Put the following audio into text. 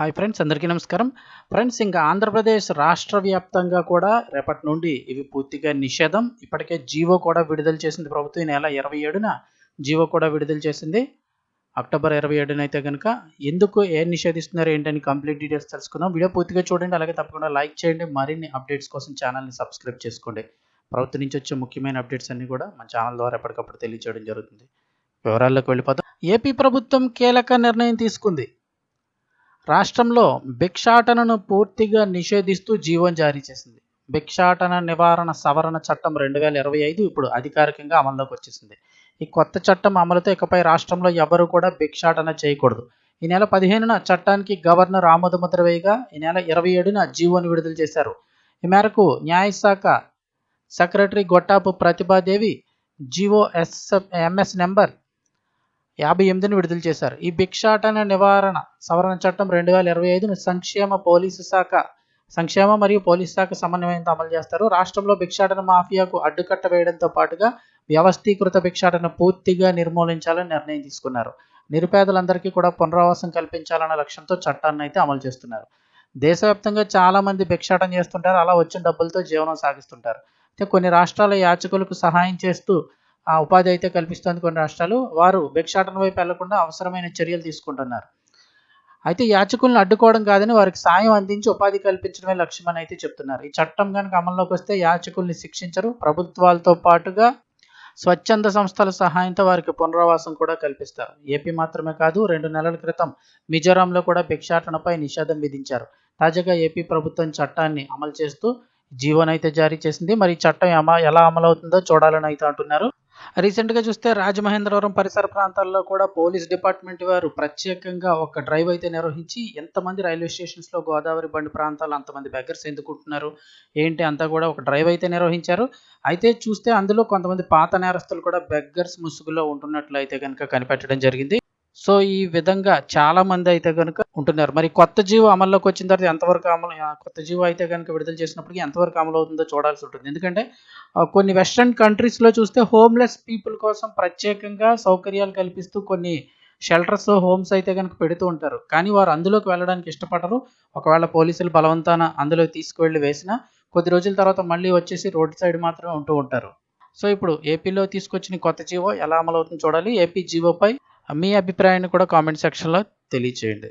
Hi friends అందరికీ నమస్కారం. Friends ఇంకా ఆంధ్రప్రదేశ్ రాష్ట్ర వ్యాప్తంగా కూడా రేపటి నుండి ఇవి పూర్తిగా నిషేధం. ఇప్పటికే జీవో కూడా విడుదల చేసింది ప్రభుత్వం. ఈ నెల ఇరవై ఏడున జీవో కూడా విడుదల చేసింది. అక్టోబర్ ఇరవై ఏడున అయితే కనుక ఎందుకు ఏం నిషేధిస్తున్నారు ఏంటని కంప్లీట్ డీటెయిల్స్ తెలుసుకుందాం. వీడియో పూర్తిగా చూడండి. అలాగే తప్పకుండా లైక్ చేయండి. మరిన్ని అప్డేట్స్ కోసం ఛానల్ని సబ్స్క్రైబ్ చేసుకోండి. ప్రభుత్వం నుంచి వచ్చే ముఖ్యమైన అప్డేట్స్ అన్ని కూడా మన ఛానల్ ద్వారా ఎప్పటికప్పుడు తెలియజేయడం జరుగుతుంది. వివరాల్లోకి వెళ్ళిపోతాం ఏపీ ప్రభుత్వం కీలక నిర్ణయం తీసుకుంది. రాష్ట్రంలో భిక్షాటనను పూర్తిగా నిషేధిస్తూ జీవం జారీ చేసింది. భిక్షాటన నివారణ సవరణ చట్టం రెండు వేల ఇరవై ఐదు ఇప్పుడు అధికారికంగా అమల్లోకి వచ్చేసింది. ఈ కొత్త చట్టం అమలుతో ఇకపై రాష్ట్రంలో ఎవరు కూడా భిక్షాటన చేయకూడదు. ఈ నెల పదిహేనున చట్టానికి గవర్నర్ ఆమోదముద్ర వేయగా ఈ నెల ఇరవై ఏడున జీవోని విడుదల చేశారు. ఈ మేరకు న్యాయశాఖ secretary Gottapu Pratibhadevi GO S MS number యాభై ఎనిమిదిని విడుదల చేశారు. ఈ భిక్షాటన నివారణ సవరణ చట్టం రెండు వేల ఇరవై ఐదును సంక్షేమ పోలీసు శాఖ సంక్షేమ మరియు పోలీసు శాఖ సమన్వయంతో అమలు చేస్తారు. రాష్ట్రంలో భిక్షాటన మాఫియాకు అడ్డుకట్ట వేయడంతో పాటుగా వ్యవస్థీకృత భిక్షాటన పూర్తిగా నిర్మూలించాలని నిర్ణయం తీసుకున్నారు. నిరుపేదలందరికీ కూడా పునరావాసం కల్పించాలన్న లక్ష్యంతో చట్టాన్ని అయితే అమలు చేస్తున్నారు. దేశవ్యాప్తంగా చాలా మంది భిక్షాటన చేస్తుంటారు. అలా వచ్చిన డబ్బులతో జీవనం సాగిస్తుంటారు. అయితే కొన్ని రాష్ట్రాల యాచకులకు సహాయం చేస్తూ ఉపాధి అయితే కల్పిస్తుంది కొన్ని రాష్ట్రాలు. వారు భిక్షాటన వైపు వెళ్ళకుండా అవసరమైన చర్యలు తీసుకుంటున్నారు. అయితే యాచకులను అడ్డుకోవడం కాదని వారికి సాయం అందించి ఉపాధి కల్పించడమే లక్ష్యమని అయితే చెప్తున్నారు. ఈ చట్టం కనుక అమల్లోకి వస్తే యాచకుల్ని శిక్షించరు. ప్రభుత్వాలతో పాటుగా స్వచ్ఛంద సంస్థల సహాయంతో వారికి పునరావాసం కూడా కల్పిస్తారు. ఏపీ మాత్రమే కాదు రెండు నెలల క్రితం మిజోరాంలో కూడా భిక్షాటనపై నిషేధం విధించారు. తాజాగా ఏపీ ప్రభుత్వం చట్టాన్ని అమలు చేస్తూ జీవోనైతే జారీ చేసింది. మరి చట్టం ఎలా అమలవుతుందో చూడాలని అయితే అంటున్నారు. రీసెంట్గా చూస్తే రాజమహేంద్రవరం పరిసర ప్రాంతాల్లో కూడా పోలీస్ డిపార్ట్మెంట్ వారు ప్రత్యేకంగా ఒక డ్రైవ్ అయితే నిర్వహించి ఎంతమంది రైల్వే స్టేషన్స్లో గోదావరి బండి ప్రాంతాలు అంతమంది బెగ్గర్స్ ఎందుకుంటున్నారు? ఏంటి? అంతా కూడా ఒక డ్రైవ్ అయితే నిర్వహించారు. అయితే చూస్తే అందులో కొంతమంది పాత నేరస్తులు కూడా బెగ్గర్స్ ముసుగులో ఉంటున్నట్లు అయితే కనుక కనిపెట్టడం జరిగింది. సో ఈ విధంగా చాలా మంది అయితే కనుక ఉంటున్నారు. మరి కొత్త జీవో అమల్లోకి వచ్చిన తర్వాత ఎంతవరకు అమలు కొత్త జీవో అయితే కనుక విడుదల చేసినప్పటికీ ఎంతవరకు అమలు అవుతుందో చూడాల్సి ఉంటుంది. ఎందుకంటే కొన్ని వెస్ట్రన్ కంట్రీస్లో చూస్తే హోమ్లెస్ పీపుల్ కోసం ప్రత్యేకంగా సౌకర్యాలు కల్పిస్తూ కొన్ని షెల్టర్స్ హోమ్స్ అయితే కనుక పెడుతూ ఉంటారు. కానీ వారు అందులోకి వెళ్ళడానికి ఇష్టపడరు. ఒకవేళ పోలీసులు బలవంతాన అందులో తీసుకువెళ్ళి వేసినా కొద్ది రోజుల తర్వాత మళ్ళీ వచ్చేసి రోడ్ సైడ్ మాత్రమే ఉంటూ ఉంటారు. సో ఇప్పుడు ఏపీలో తీసుకొచ్చిన కొత్త జీవో ఎలా అమలవుతుందో చూడాలి. ఏపీ జీవోపై మీ అభిప్రాయాన్ని కూడా కామెంట్ సెక్షన్లో తెలియచేయండి.